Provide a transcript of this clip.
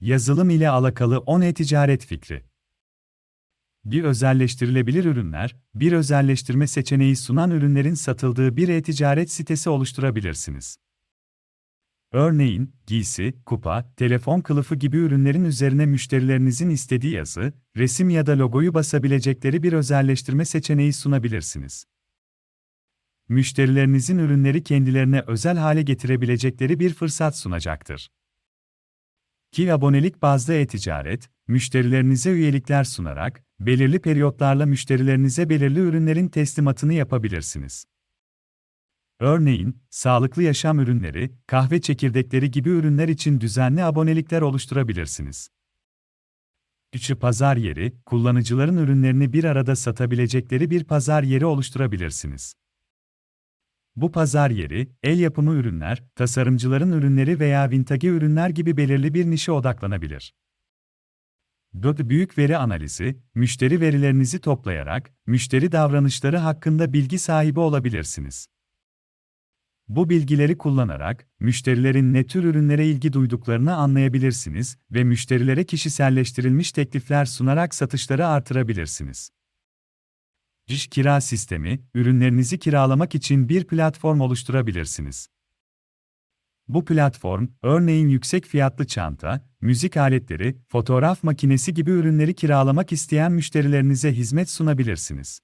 Yazılım ile alakalı 10 e-ticaret fikri. Bir özelleştirilebilir ürünler, bir özelleştirme seçeneği sunan ürünlerin satıldığı bir e-ticaret sitesi oluşturabilirsiniz. Örneğin, giysi, kupa, telefon kılıfı gibi ürünlerin üzerine müşterilerinizin istediği yazı, resim ya da logoyu basabilecekleri bir özelleştirme seçeneği sunabilirsiniz. Müşterilerinizin ürünleri kendilerine özel hale getirebilecekleri bir fırsat sunacaktır. Ki abonelik bazlı e-ticaret, müşterilerinize üyelikler sunarak, belirli periyotlarla müşterilerinize belirli ürünlerin teslimatını yapabilirsiniz. Örneğin, sağlıklı yaşam ürünleri, kahve çekirdekleri gibi ürünler için düzenli abonelikler oluşturabilirsiniz. Üçü pazar yeri, kullanıcıların ürünlerini bir arada satabilecekleri bir pazar yeri oluşturabilirsiniz. Bu pazar yeri, el yapımı ürünler, tasarımcıların ürünleri veya vintage ürünler gibi belirli bir nişe odaklanabilir. 4. Büyük veri analizi, müşteri verilerinizi toplayarak, müşteri davranışları hakkında bilgi sahibi olabilirsiniz. Bu bilgileri kullanarak, müşterilerin ne tür ürünlere ilgi duyduklarını anlayabilirsiniz ve müşterilere kişiselleştirilmiş teklifler sunarak satışları artırabilirsiniz. İş kira sistemi, ürünlerinizi kiralamak için bir platform oluşturabilirsiniz. Bu platform, örneğin yüksek fiyatlı çanta, müzik aletleri, fotoğraf makinesi gibi ürünleri kiralamak isteyen müşterilerinize hizmet sunabilirsiniz.